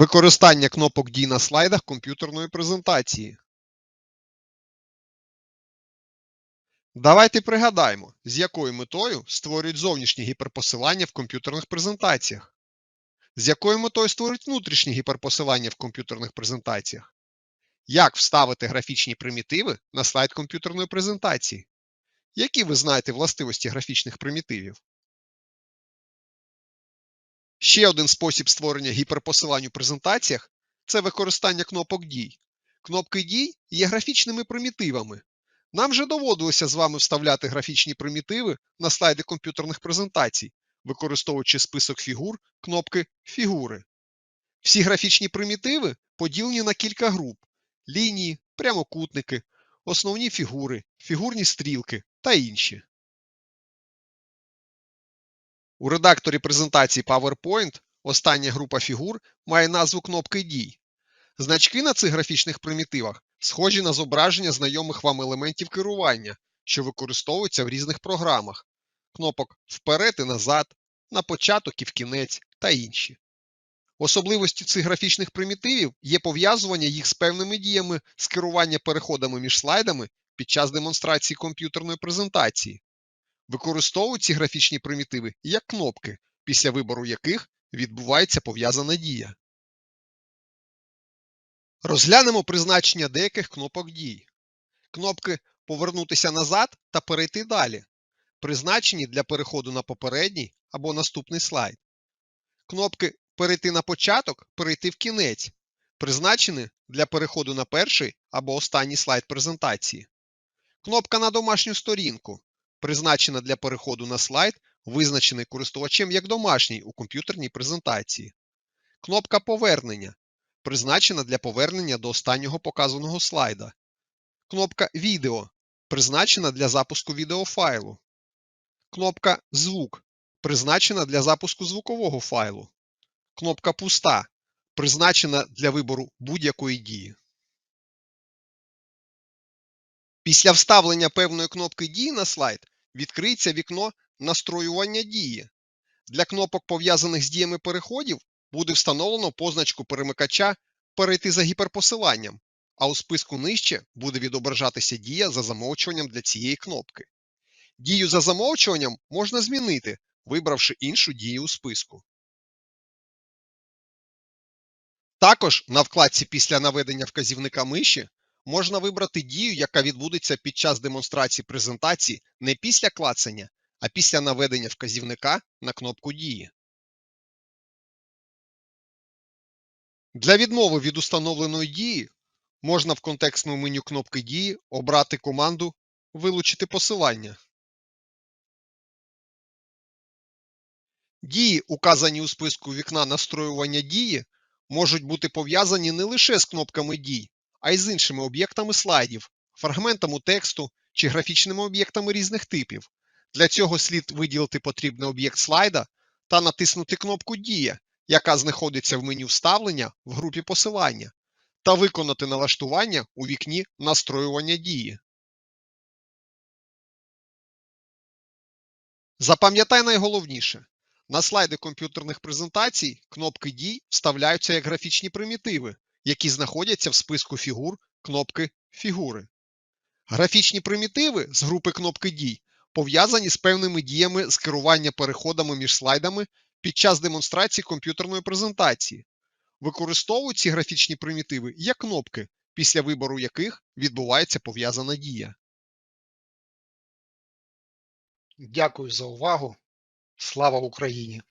Використання кнопок дій на слайдах комп'ютерної презентації. Давайте пригадаємо, з якою метою створюють зовнішні гіперпосилання в комп'ютерних презентаціях. З якою метою створюють внутрішні гіперпосилання в комп'ютерних презентаціях. Як вставити графічні примітиви на слайд комп'ютерної презентації? Які ви знаєте властивості графічних примітивів? Ще один спосіб створення гіперпосилань у презентаціях це використання кнопок дій. Кнопки дій є графічними примітивами. Нам вже доводилося з вами вставляти графічні примітиви на слайди комп'ютерних презентацій, використовуючи список фігур кнопки Фігури. Всі графічні примітиви поділені на кілька груп: лінії, прямокутники, основні фігури, фігурні стрілки та інші. У редакторі презентації PowerPoint остання група фігур має назву кнопки дій. Значки на цих графічних примітивах схожі на зображення знайомих вам елементів керування, що використовуються в різних програмах, кнопок вперед і назад, на початок і в кінець та інші. Особливістю цих графічних примітивів є пов'язування їх з певними діями з керування переходами між слайдами під час демонстрації комп'ютерної презентації. Використовують ці графічні примітиви як кнопки, після вибору яких відбувається пов'язана дія. Розглянемо призначення деяких кнопок дій. Кнопки Повернутися назад та перейти далі. Призначені для переходу на попередній або наступний слайд. Кнопки Перейти на початок, перейти в кінець. Призначені для переходу на перший або останній слайд презентації. Кнопка на домашню сторінку. Призначена для переходу на слайд, визначений користувачем як домашній у комп'ютерній презентації. Кнопка Повернення призначена для повернення до останнього показаного слайда. Кнопка Відео призначена для запуску відеофайлу. Кнопка Звук призначена для запуску звукового файлу. Кнопка Пуста призначена для вибору будь-якої дії. Після вставлення певної кнопки дії на слайд відкриється вікно настроювання дії. Для кнопок, пов'язаних з діями переходів, буде встановлено позначку перемикача Перейти за гіперпосиланням, а у списку нижче буде відображатися дія за замовчуванням для цієї кнопки. Дію за замовчуванням можна змінити, вибравши іншу дію у списку. Також на вкладці після наведення вказівника миші можна вибрати дію, яка відбудеться під час демонстрації презентації не після клацання, а після наведення вказівника на кнопку дії. Для відмови від установленої дії можна в контекстному меню кнопки дії обрати команду Вилучити посилання. Дії, указані у списку вікна настроювання дії, можуть бути пов'язані не лише з кнопками дій, а й з іншими об'єктами слайдів, фрагментами тексту чи графічними об'єктами різних типів. Для цього слід виділити потрібний об'єкт слайда та натиснути кнопку Дія, яка знаходиться в меню вставлення в групі посилання, та виконати налаштування у вікні настроювання дії. Запам'ятай найголовніше. На слайди комп'ютерних презентацій кнопки дій вставляються як графічні примітиви, які знаходяться в списку фігур кнопки Фігури. Графічні примітиви з групи кнопки дій пов'язані з певними діями з керування переходами між слайдами під час демонстрації комп'ютерної презентації. Використовують ці графічні примітиви як кнопки, після вибору яких відбувається пов'язана дія. Дякую за увагу. Слава Україні!